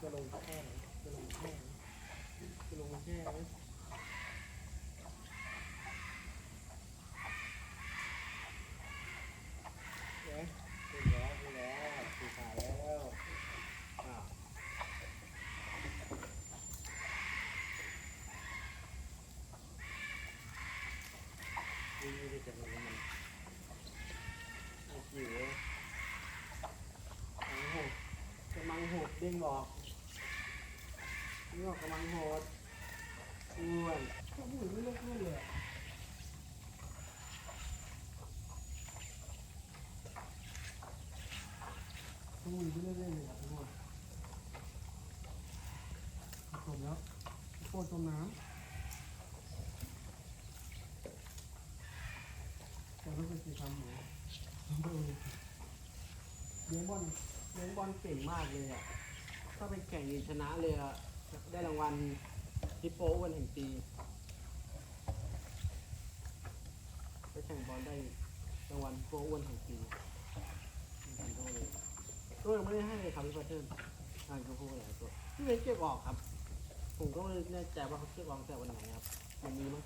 จะลงแค่ไหนจะลงแค่ไหนจะลงแค่ไหนจะลง เด้งบอกนี่ก็กกำลังโหดอ้วนก็หูไม่เลิกพูดเลยอะหูไม่เลิกเล่นเลยอะทุกคนจมแล้วโคตรจมน้ำแต่รู้สึกจะทำหนูเลี้ยงบอลเลี้ยงบอลเก่งมากเลยอะ ถ้าไปแข่งยีชนะเลยอะได้รางวัลฮิปโปวันแห่งปีไปแข่งบอลได้รางวัลฮิปโปวันแห่งปีมีทันโดเลยตัวยังไม่ได้ให้เลยครับพี่พัตเทิร์นงานก็พูดหลายตัวพี่เวนเก็บออกครับ ผมก็ไม่แน่ใจว่าเขาเก็บออกแต่วันไหนครับวันนี้มั้ง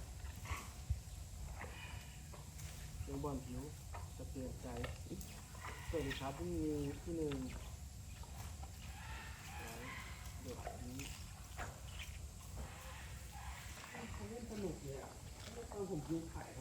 เรื่องบอลผิวสะเทือนใจสวัสดีครับที่มีที่หนึ่งเด็กนี้ เข